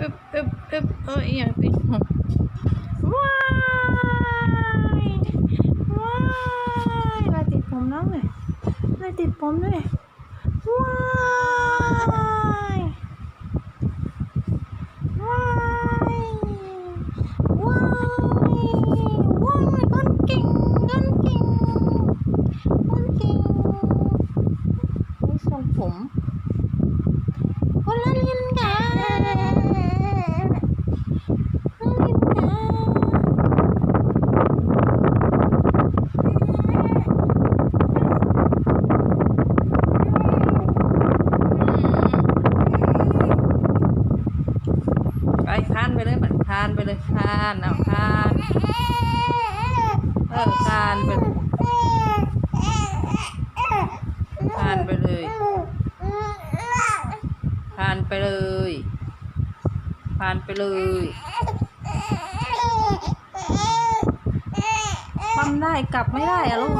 อึบอึบอึบเอออย่างติดผมว้ายว้ายลายติดผมน้องเลยลายติดผมด้วยว้ายว้ายว้ายว้ายคนเก่งคนเก่งคนเก่งนี่ทรงผมคนละลินกันคนละลินกันไป คานไปเลยบัดคานไปเลยคานเอาคานเออคานไปคานไปเลยคานไปเลยคานไปเลยปั๊มได้กลับไม่ได้อะลูก